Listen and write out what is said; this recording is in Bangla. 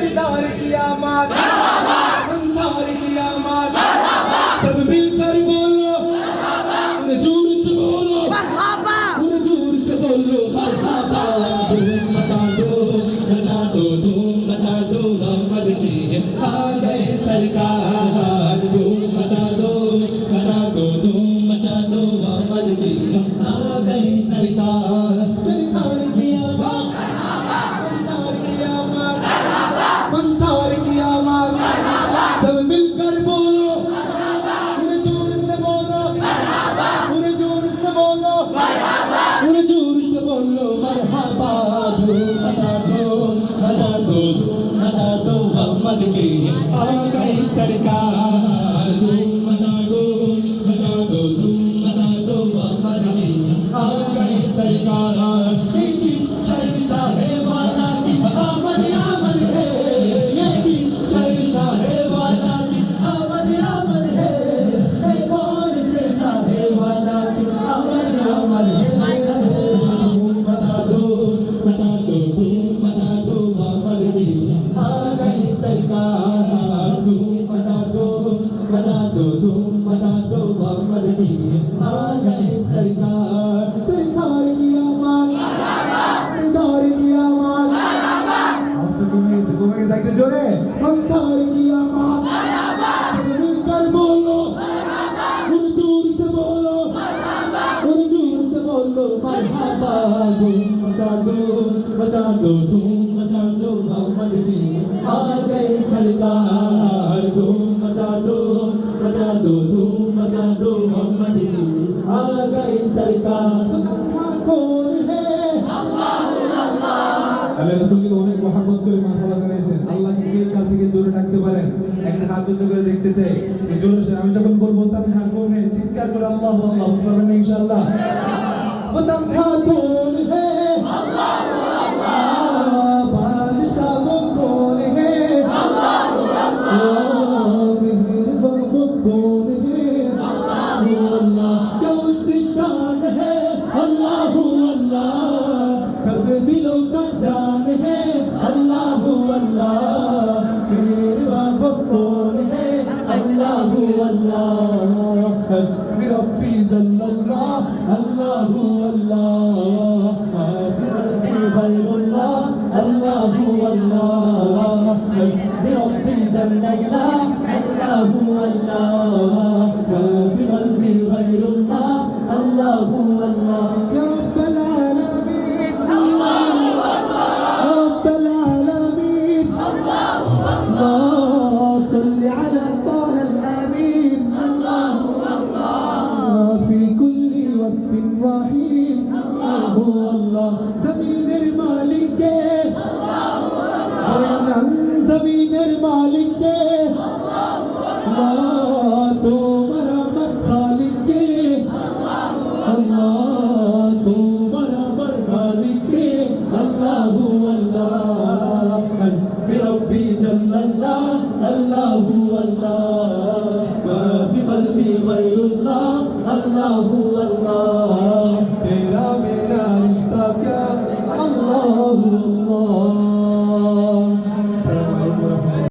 दीदार किया मात किया मात सब मिलकर बोलो। ज़ोर से बोलो। ज़ोर से बोलो। धूम मचा दो मचा दो धूम मचा दो। मोहम्मद की आ गए सरकार। धूम मचा दो मचा दो धूम मचा दो। मोहम्मद की गई सरकार। ಬದುಕಿ ಆ ಕೈ ಸರ್ಕಾರ बोलो मरहबा धूम मचा दो मचा दो धूम मचा दो मोहम्मद की आ गए सरकार धूम मचा दो मचा दो धूम मचा दो मोहम्मद की आ गए सरकार कहाँ कौन है আল্লাহ রাসূল কিন্তু অনেক মহাব্বত করে মারহাবা জানাইছেন আল্লাহকে কে কাল থেকে জোরে ডাকতে পারেন একটা হাত উঁচু করে দেখতে চাই জোরে সে আমি যখন বলবো তখন হাত কোনে চিৎকার করে আল্লাহ আল্লাহ वो तन्हा कौन है अल्लाह अल्लाह बादशाह वो कौन है अल्लाह अल्लाह मेहरबान वो कौन है अल्लाह अल्लाह क्या उसकी शान है अल्लाह अल्लाह सब दिलों का जान है अल्लाह अल्लाह मेहरबान वो कौन है अल्लाह अल्लाह هو الله ما في قلبي غير الله الله